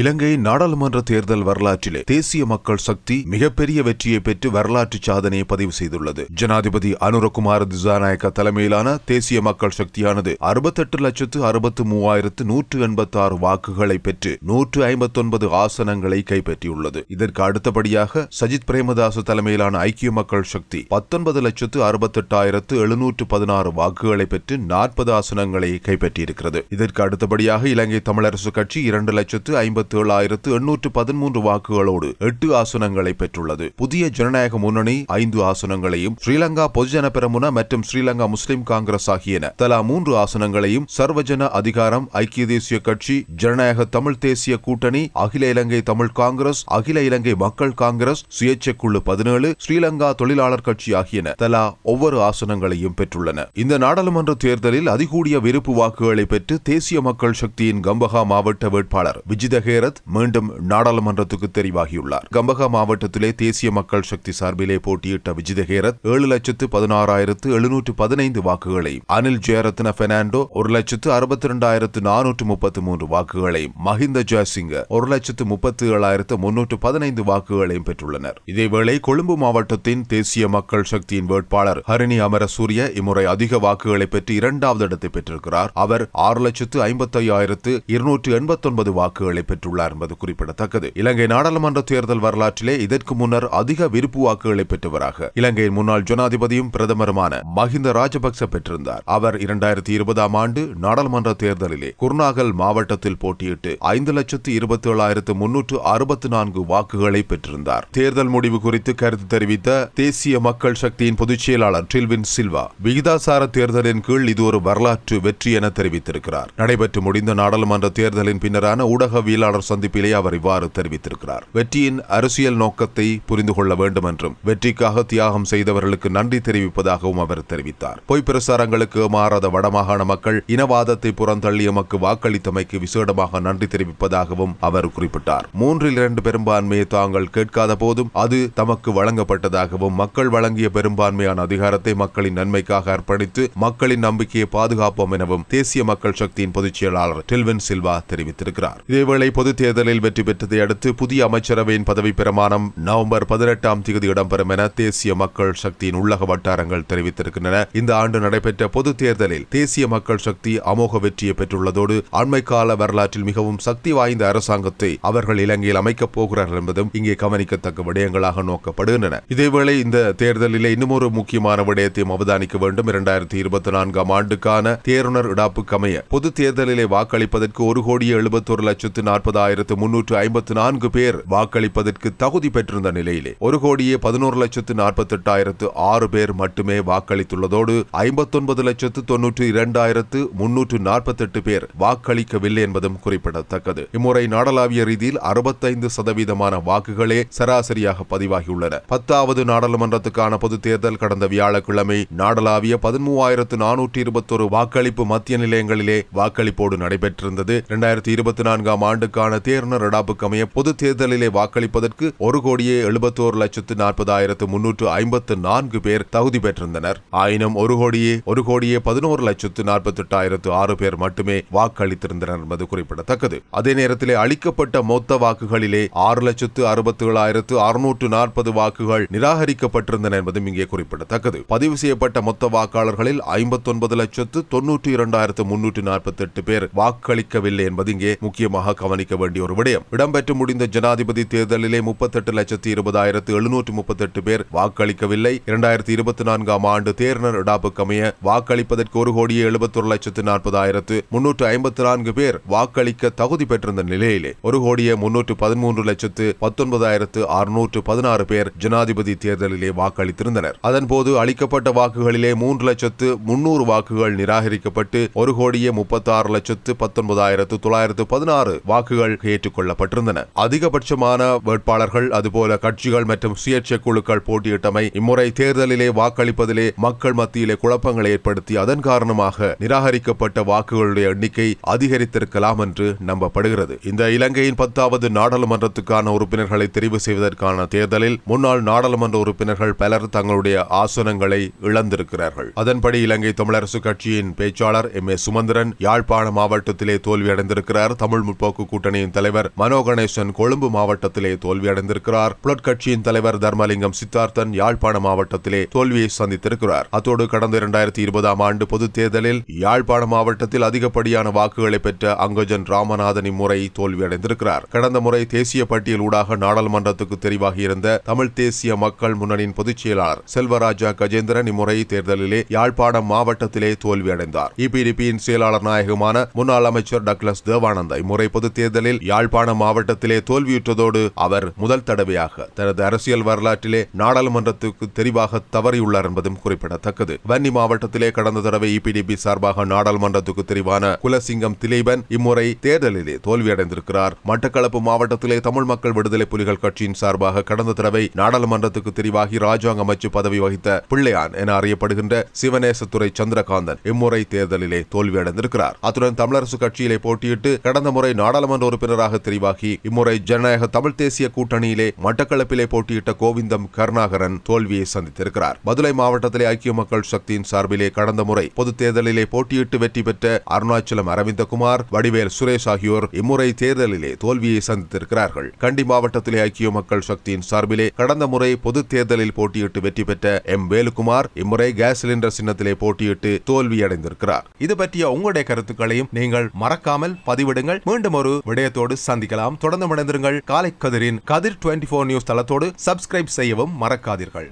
இலங்கை நாடாளுமன்ற தேர்தல் வரலாற்றிலே தேசிய மக்கள் சக்தி மிகப்பெரிய வெற்றியை பெற்று வரலாற்று சாதனையை பதிவு செய்துள்ளது. ஜனாதிபதி அனுரகுமார திசாநாயக்க தலைமையிலான தேசிய மக்கள் சக்தியானது அறுபத்தெட்டு லட்சத்து அறுபத்து மூவாயிரத்து நூற்று எண்பத்தி ஆறு வாக்குகளை பெற்று நூற்று ஐம்பத்தொன்பது ஆசனங்களை கைப்பற்றியுள்ளது. இதற்கு அடுத்தபடியாக சஜித் பிரேமதாச தலைமையிலான ஐக்கிய மக்கள் சக்தி பத்தொன்பது லட்சத்து அறுபத்தெட்டாயிரத்து எழுநூற்று பதினாறு வாக்குகளை பெற்று நாற்பது ஆசனங்களை கைப்பற்றியிருக்கிறது. இதற்கு அடுத்தபடியாக இலங்கை தமிழரசு கட்சி இரண்டு லட்சத்து ஐம்பத்தி ஏழாயிரத்து எண்ணூற்று பதிமூன்று வாக்குகளோடு எட்டு ஆசனங்களை பெற்றுள்ளது. புதிய ஜனநாயக முன்னணி ஐந்து ஆசனங்களையும் ஸ்ரீலங்கா பொதுஜன பெரமுன மற்றும் ஸ்ரீலங்கா முஸ்லிம் காங்கிரஸ் ஆகியன தலா மூன்று ஆசனங்களையும் சர்வஜன அதிகாரம் ஐக்கிய தேசிய கட்சி ஜனநாயக தமிழ் தேசிய கூட்டணி அகில இலங்கை தமிழ் காங்கிரஸ் அகில இலங்கை மக்கள் காங்கிரஸ் சுயேட்சை குழு பதினேழு ஸ்ரீலங்கா தொழிலாளர் கட்சி ஆகியன தலா ஒவ்வொரு ஆசனங்களையும் பெற்றுள்ளன. இந்த நாடாளுமன்ற தேர்தலில் அதிகூடிய விருப்பு வாக்குகளை பெற்று தேசிய மக்கள் சக்தியின் கம்பகா மாவட்ட வேட்பாளர் விஜிதகே பேரத் மீண்டும் நாடாளுமன்றத்துக்கு தெரிவாகியுள்ளார். கம்பகா மாவட்டத்திலே தேசிய மக்கள் சக்தி சார்பிலே போட்டியிட்ட விஜித ஹேரத் ஏழு லட்சத்து பதினாறாயிரத்து எழுநூற்று பதினைந்து வாக்குகளையும் அனில் ஜெயரத்ன பெர்னாண்டோ ஒரு லட்சத்து அறுபத்தி இரண்டாயிரத்து நானூற்று முப்பத்தி மூன்று வாக்குகளையும் மஹிந்த ஜெயசிங்க ஒரு லட்சத்து முப்பத்தி ஏழாயிரத்து முன்னூற்று பதினைந்து வாக்குகளையும் பெற்றுள்ளனர். இதேவேளை கொழும்பு மாவட்டத்தின் தேசிய மக்கள் சக்தியின் வேட்பாளர் ஹரிணி அமரசூரிய இம்முறை அதிக வாக்குகளை பெற்று இரண்டாவது இடத்தை பெற்றிருக்கிறார். அவர் ஆறு லட்சத்து ஐம்பத்தி ஐயாயிரத்து இருநூற்று எண்பத்தொன்பது வாக்குகளை பெற்றுள்ளார் என்பது குறிப்பிடத்தக்கது. இலங்கை நாடாளுமன்ற தேர்தல் வரலாற்றிலே இதற்கு முன்னர் அதிக விருப்பு வாக்குகளை பெற்றவராக இலங்கையின் முன்னாள் ஜனாதிபதியும் பிரதமருமான மஹிந்த ராஜபக்ச பெற்றிருந்தார். அவர் இரண்டாயிரத்தி இருபதாம் ஆண்டு நாடாளுமன்ற தேர்தலிலே குர்நாகல் மாவட்டத்தில் போட்டியிட்டு ஐந்து லட்சத்து இருபத்தி ஏழாயிரத்து முன்னூற்று அறுபத்தி நான்கு வாக்குகளை பெற்றிருந்தார். தேர்தல் முடிவு குறித்து கருத்து தெரிவித்த தேசிய மக்கள் சக்தியின் பொதுச் செயலாளர் டில்வின் சில்வா விகிதாசார தேர்தலின் கீழ் இது ஒரு வரலாற்று வெற்றி என தெரிவித்திருக்கிறார். நடைபெற்று முடிந்த நாடாளுமன்ற தேர்தலின் பின்னரான ஊடகவியலாளர் சந்திப்பிலே அவர் இவ்வாறு தெரிவித்திருக்கிறார். வெற்றியின் அரசியல் நோக்கத்தை புரிந்து கொள்ள வேண்டும் என்றும் வெற்றிக்காக தியாகம் செய்தவர்களுக்கு நன்றி தெரிவிப்பதாகவும் அவர் தெரிவித்தார். பொய் பிரசாரங்களுக்கு மாறாத வடமாகாண மக்கள் இனவாதத்தை புறந்தள்ளி எமக்கு வாக்களித்தமைக்கு விசேடமாக நன்றி தெரிவிப்பதாகவும் அவர் குறிப்பிட்டார். மூன்றில் இரண்டு பெரும்பான்மையை தாங்கள் கேட்காத போதும் அது தமக்கு வழங்கப்பட்டதாகவும் மக்கள் வழங்கிய பெரும்பான்மையான அதிகாரத்தை மக்களின் நன்மைக்காக அர்ப்பணித்து மக்களின் நம்பிக்கையை பாதுகாப்போம் எனவும் தேசிய மக்கள் சக்தியின் பொதுச் செயலாளர் டெல்வின் சில்வா தெரிவித்திருக்கிறார். இதேவேளை பொதுத் தேர்தலில் வெற்றி பெற்றதை அடுத்து புதிய அமைச்சரவையின் பதவி பிரமாணம் நவம்பர் பதினெட்டாம் தேதி இடம்பெறும் என தேசிய மக்கள் சக்தியின் உள்ளக வட்டாரங்கள் தெரிவித்திருக்கின்றன. இந்த ஆண்டு நடைபெற்ற பொது தேர்தலில் தேசிய மக்கள் சக்தி அமோக வெற்றியை பெற்றுள்ளதோடு அண்மைக்கால கால வரலாற்றில் மிகவும் சக்தி வாய்ந்த அரசாங்கத்தை அவர்கள் இலங்கையில் அமைக்கப் போகிறார்கள் என்பதும் இங்கே கவனிக்கத்தக்க விடயங்களாக நோக்கப்படுகின்றன. இதேவேளை இந்த தேர்தலில் இன்னுமொரு முக்கியமான விடயத்தையும் அவதானிக்க வேண்டும். இரண்டாயிரத்தி இருபத்தி நான்காம் ஆண்டுக்கான தேர்தல் இடாப்புக்கமைய பொது தேர்தலிலே வாக்களிப்பதற்கு ஒரு கோடியே எழுபத்தொரு லட்சத்து நாற்பதாயிரத்து முன்னூற்று ஐம்பத்து நான்கு பேர் வாக்களிப்பதற்கு தகுதி பெற்றிருந்த நிலையிலே ஒரு கோடியே பதினோரு லட்சத்து நாற்பத்தி எட்டாயிரத்து ஆறு பேர் மட்டுமே வாக்களித்துள்ளதோடு ஐம்பத்தொன்பது லட்சத்து தொன்னூற்று இரண்டாயிரத்து முன்னூற்று நாற்பத்தெட்டு பேர் வாக்களிக்கவில்லை என்பதும் குறிப்பிடத்தக்கது. இம்முறை நாடளாவிய ரீதியில் அறுபத்தைந்து சதவீதமான வாக்குகளே சராசரியாக பதிவாகியுள்ளன. பத்தாவது நாடாளுமன்றத்துக்கான பொது தேர்தல் கடந்த வியாழக்கிழமை நாடளாவிய பதிமூவாயிரத்து நானூற்றி இருபத்தொரு வாக்களிப்பு மத்திய நிலையங்களிலே வாக்களிப்போடு நடைபெற்றிருந்தது. இரண்டாயிரத்தி இருபத்தி நான்காம் ஆண்டுக்கு தேர்தல் இடாப்புக்கு அமைய பொது தேர்தலிலே வாக்களிப்பதற்கு ஒரு கோடியே எழுபத்தோரு லட்சத்து நாற்பதாயிரத்து முன்னூற்று ஐம்பத்து நான்கு பேர் தகுதி பெற்றிருந்தனர். ஆயினும் ஒரு கோடியே ஒரு கோடியே பதினோரு லட்சத்து நாற்பத்தி எட்டாயிரத்து ஆறு பேர் மட்டுமே வாக்களித்திருந்தனர் என்பது குறிப்பிடத்தக்கது. அதே நேரத்திலே அளிக்கப்பட்ட மொத்த வாக்குகளிலே ஆறு லட்சத்து அறுபத்தி ஏழாயிரத்து அறுநூற்று நாற்பது வாக்குகள் நிராகரிக்கப்பட்டிருந்தன என்பதும் இங்கே குறிப்பிடத்தக்கது. பதிவு செய்யப்பட்ட மொத்த வாக்காளர்களில் ஐம்பத்தொன்பது லட்சத்து தொன்னூற்றி இரண்டாயிரத்து முன்னூற்று நாற்பத்தி எட்டு பேர் வாக்களிக்கவில்லை என்பது இங்கே முக்கியமாக கவனிக்க வேண்டிய ஒரு விடயம் இடம்பெற்று முடிந்த ஜனாதிபதி தேர்தலிலே முப்பத்தெட்டு லட்சத்தி இருபதாயிரத்து எழுநூற்று முப்பத்தெட்டு பேர் வாக்களிக்கவில்லை இரண்டாயிரத்தி இருபத்தி நான்காம் ஆண்டு தேர்தல் இடாப்புக்கமைய வாக்களிப்பதற்கு ஒரு கோடியே எழுபத்தொரு லட்சத்து நாற்பதாயிரத்து முன்னூற்று ஐம்பத்தி நான்கு பேர் வாக்களிக்க தகுதி பெற்றிருந்த நிலையிலே ஒரு கோடியே முன்னூற்று பதிமூன்று லட்சத்து பத்தொன்பதாயிரத்து அறுநூற்று பதினாறு பேர் ஜனாதிபதி தேர்தலிலே வாக்களித்திருந்தனர் அதன்போது அளிக்கப்பட்ட வாக்குகளிலே மூன்று லட்சத்து முன்னூறு வாக்குகள் நிராகரிக்கப்பட்டு ஒரு கோடியே முப்பத்தி ஆறு லட்சத்து பத்தொன்பதாயிரத்து தொள்ளாயிரத்து பதினாறு வாக்கு வாக்குகள் ஏற்றுக்கொள்ளப்பட்டிருந்தன. அதிகபட்சமான வேட்பாளர்கள் அதுபோல கட்சிகள் மற்றும் சுயேட்சை குழுக்கள் போட்டியிட்டமை இம்முறை தேர்தலிலே வாக்களிப்பதிலே மக்கள் மத்தியிலே குழப்பங்களை ஏற்படுத்தி அதன் காரணமாக நிராகரிக்கப்பட்ட வாக்குகளுடைய எண்ணிக்கை அதிகரித்திருக்கலாம் என்று நம்பப்படுகிறது. இந்த இலங்கையின் பத்தாவது நாடாளுமன்றத்துக்கான உறுப்பினர்களை தெரிவு செய்வதற்கான தேர்தலில் முன்னாள் நாடாளுமன்ற உறுப்பினர்கள் பலர் தங்களுடைய ஆசனங்களை இழந்திருக்கிறார்கள். அதன்படி இலங்கை தமிழரசு கட்சியின் பேச்சாளர் எம் ஏ சுமந்திரன் யாழ்ப்பாண மாவட்டத்திலே தோல்வியடைந்திருக்கிறார். தமிழ் முற்போக்கு கூட்டணி கூட்டணியின் தலைவர் மனோ கணேசன் கொழும்பு மாவட்டத்திலே தோல்வியடைந்திருக்கிறார். புலட் கட்சியின் தலைவர் தர்மலிங்கம் சித்தார்த்தன் யாழ்ப்பாண மாவட்டத்திலே தோல்வியை சந்தித்திருக்கிறார். அத்தோடு கடந்த இரண்டாயிரத்தி இருபதாம் ஆண்டு பொதுத் தேர்தலில் யாழ்ப்பாண மாவட்டத்தில் அதிகப்படியான வாக்குகளை பெற்ற அங்கஜன் ராமநாதன் இம்முறை தோல்வியடைந்திருக்கிறார். கடந்த முறை தேசிய பட்டியல் ஊடாக நாடாளுமன்றத்துக்கு தெரிவாகியிருந்த தமிழ் தேசிய மக்கள் முன்னணியின் பொதுச் செயலாளர் செல்வராஜா கஜேந்திரன் இம்முறை தேர்தலிலே யாழ்ப்பாணம் மாவட்டத்திலே தோல்வியடைந்தார். இபிடிபியின் செயலாளர் நாயகமான முன்னாள் அமைச்சர் டக்ளஸ் தேவானந்தா இம்முறை பொதுத் தேர்தலில் யாழ்ப்பாண மாவட்டத்திலே தோல்வியுற்றதோடு அவர் முதல் தடவையாக தனது அரசியல் வரலாற்றிலே நாடாளுமன்றத்துக்கு தெரிவாக தவறியுள்ளார் என்பதும் குறிப்பிடத்தக்கது. வன்னி மாவட்டத்திலே கடந்த தடவை இபிடிபி சார்பாக நாடாளுமன்றத்துக்கு தெரிவான குலசிங்கம் திலீபன் இம்முறை தேர்தலிலே தோல்வியடைந்திருக்கிறார். மட்டக்களப்பு மாவட்டத்திலே தமிழ் மக்கள் விடுதலை புலிகள் கட்சியின் சார்பாக கடந்த தடவை நாடாளுமன்றத்துக்கு தெரிவாகி ராஜாங்க அமைச்சு பதவி வகித்த பிள்ளையான் என அறியப்படுகின்ற சிவநேசத்துறை சந்திரகாந்தன் இம்முறை தேர்தலிலே தோல்வியடைந்திருக்கிறார். அத்துடன் தமிழரசு கட்சியிலே போட்டியிட்டு கடந்த முறை நாடாளுமன்ற உறுப்பினராக தெரிவாகி இம்முறை ஜனநாயக தமிழ் தேசிய கூட்டணியிலே மட்டக்களப்பிலே போட்டியிட்ட கோவிந்தம் கருணாகரன் தோல்வியை சந்தித்திருக்கிறார். மதுரை மாவட்டத்திலே ஐக்கிய மக்கள் சக்தியின் சார்பிலே கடந்த முறை பொது தேர்தலிலே போட்டியிட்டு வெற்றி பெற்ற அருணாச்சலம் அரவிந்தகுமார் வடிவேல் சுரேஷ் ஆகியோர் இம்முறை தேர்தலிலே தோல்வியை சந்தித்திருக்கிறார்கள். கண்டி மாவட்டத்திலே ஐக்கிய மக்கள் சக்தியின் சார்பிலே கடந்த முறை பொது தேர்தலில் போட்டியிட்டு வெற்றி பெற்ற எம். வேலுகுமார் இம்முறை கேஸ் சிலிண்டர் சின்னத்திலே போட்டியிட்டு தோல்வியடைந்திருக்கிறார். இது பற்றிய உங்களுடைய கருத்துக்களையும் நீங்கள் மறக்காமல் பதிவிடுங்கள். மீண்டும் ஒரு விடயத்தோடு சந்திக்கலாம். தொடர்ந்து இணைந்திருங்கள் காலை கதிரின் கதிர் டுவெண்டி நியூஸ் தளத்தோடு சப்ஸ்கிரைப் செய்யவும் மறக்காதீர்கள்.